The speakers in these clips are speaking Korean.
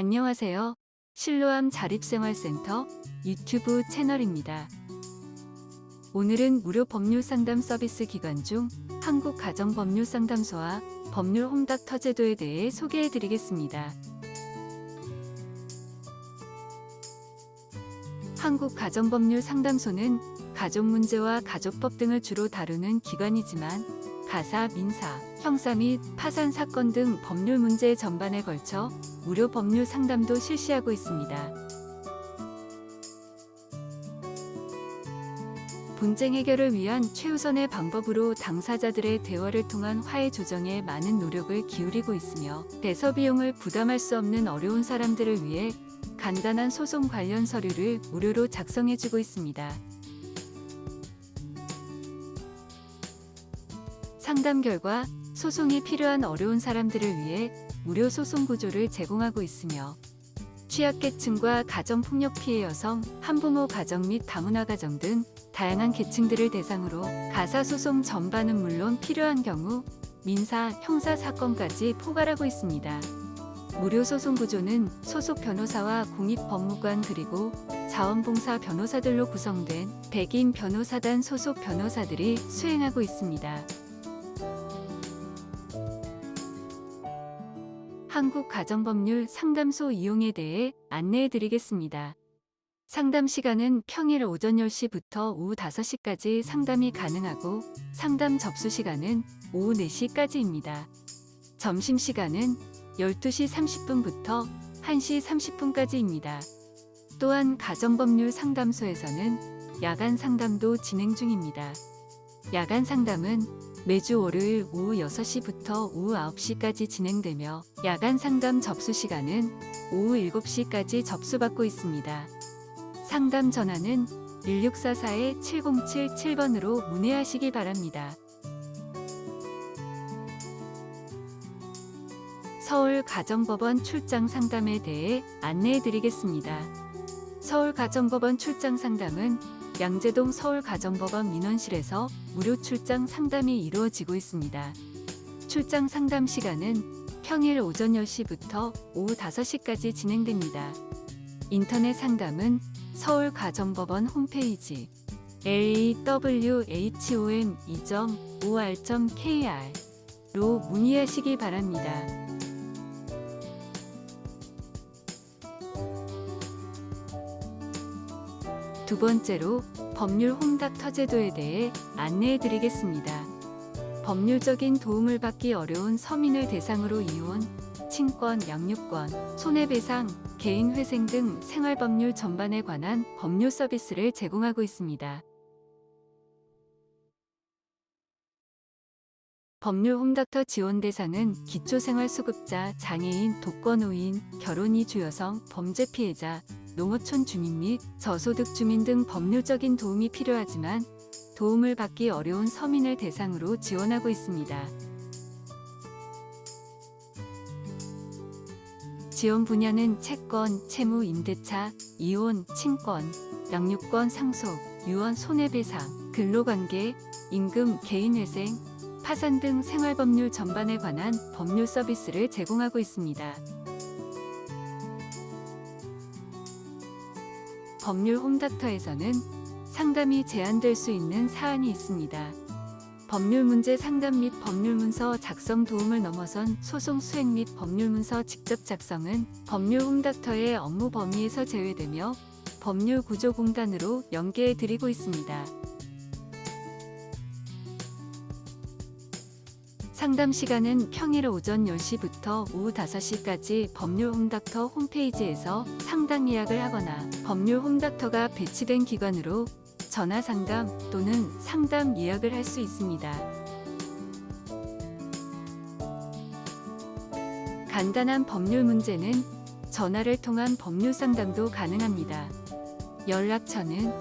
안녕하세요. 실로암 자립생활센터 유튜브 채널입니다. 오늘은 무료 법률 상담 서비스 기간 중 한국가정법률상담소와 법률 홈닥터 제도에 대해 소개해 드리겠습니다. 한국가정법률 상담소는 가족 문제와 가족법 등을 주로 다루는 기관이지만 가사, 민사, 형사 및 파산 사건 등 법률 문제 전반에 걸쳐 무료 법률 상담도 실시하고 있습니다. 분쟁 해결을 위한 최우선의 방법으로 당사자들의 대화를 통한 화해 조정에 많은 노력을 기울이고 있으며 대서 비용을 부담할 수 없는 어려운 사람들을 위해 간단한 소송 관련 서류를 무료로 작성해주고 있습니다. 상담 결과 소송이 필요한 어려운 사람들을 위해 무료 소송 구조를 제공하고 있으며 취약계층과 가정폭력 피해 여성, 한부모 가정 및 다문화 가정 등 다양한 계층들을 대상으로 가사소송 전반은 물론 필요한 경우 민사, 형사 사건까지 포괄하고 있습니다. 무료 소송 구조는 소속 변호사와 공익 법무관 그리고 자원봉사 변호사들로 구성된 백인 변호사단 소속 변호사들이 수행하고 있습니다. 한국가정법률 상담소 이용에 대해 안내해 드리겠습니다. 상담 시간은 평일 오전 10시부터 오후 5시까지 상담이 가능하고 상담 접수 시간은 오후 4시까지입니다. 점심 시간은 12시 30분부터 1시 30분까지입니다. 또한 가정법률 상담소에서는 야간 상담도 진행 중입니다. 야간 상담은 매주 월요일 오후 6시부터 오후 9시까지 진행되며 야간 상담 접수 시간은 오후 7시까지 접수받고 있습니다. 상담 전화는 1644-7077번으로 문의하시기 바랍니다. 서울 가정법원 출장 상담에 대해 안내해 드리겠습니다. 서울 가정법원 출장 상담은 양재동 서울가정법원 민원실에서 무료 출장 상담이 이루어지고 있습니다. 출장 상담 시간은 평일 오전 10시부터 오후 5시까지 진행됩니다. 인터넷 상담은 서울가정법원 홈페이지 lawhom2.or.kr 로 문의하시기 바랍니다. 두 번째로 법률 홈닥터 제도에 대해 안내해 드리겠습니다. 법률적인 도움을 받기 어려운 서민을 대상으로 이혼, 친권, 양육권, 손해배상, 개인회생 등 생활법률 전반에 관한 법률 서비스를 제공하고 있습니다. 법률 홈닥터 지원 대상은 기초생활수급자, 장애인, 독거노인, 결혼 이주 여성, 범죄 피해자, 농어촌 주민 및 저소득 주민 등 법률적인 도움이 필요하지만 도움을 받기 어려운 서민을 대상으로 지원하고 있습니다. 지원 분야는 채권, 채무, 임대차, 이혼, 친권, 양육권 상속, 유언 손해배상, 근로관계, 임금, 개인회생, 파산 등 생활법률 전반에 관한 법률 서비스를 제공하고 있습니다. 법률 홈닥터에서는 상담이 제한될 수 있는 사안이 있습니다. 법률 문제 상담 및 법률 문서 작성 도움을 넘어선 소송 수행 및 법률 문서 직접 작성은 법률 홈닥터의 업무 범위에서 제외되며 법률 구조 공단으로 연계해 드리고 있습니다. 상담 시간은 평일 오전 10시부터 오후 5시까지 법률 홈닥터 홈페이지에서 상담 예약을 하거나 법률 홈닥터가 배치된 기관으로 전화 상담 또는 상담 예약을 할 수 있습니다. 간단한 법률 문제는 전화를 통한 법률 상담도 가능합니다. 연락처는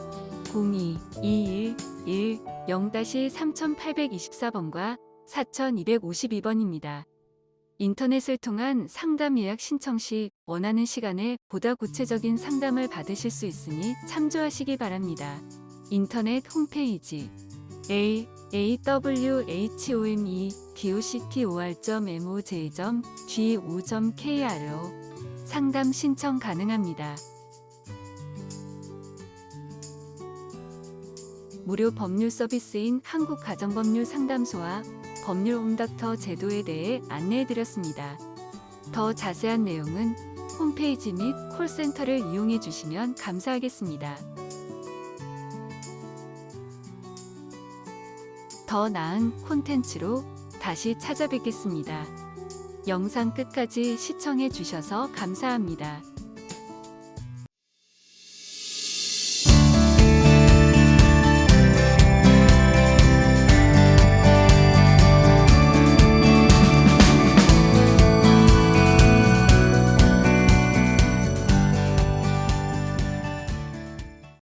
02-2110-3824번과 4252번입니다. 인터넷을 통한 상담 예약 신청 시 원하는 시간에 보다 구체적인 상담을 받으실 수 있으니 참조하시기 바랍니다. 인터넷 홈페이지 a a w h o m e d o c t o r m o j g 5 k r 로 상담 신청 가능합니다. 무료 법률 서비스인 한국가정법률 상담소와 법률 홈닥터 제도에 대해 안내해드렸습니다. 더 자세한 내용은 홈페이지 및 콜센터를 이용해 주시면 감사하겠습니다. 더 나은 콘텐츠로 다시 찾아뵙겠습니다. 영상 끝까지 시청해 주셔서 감사합니다.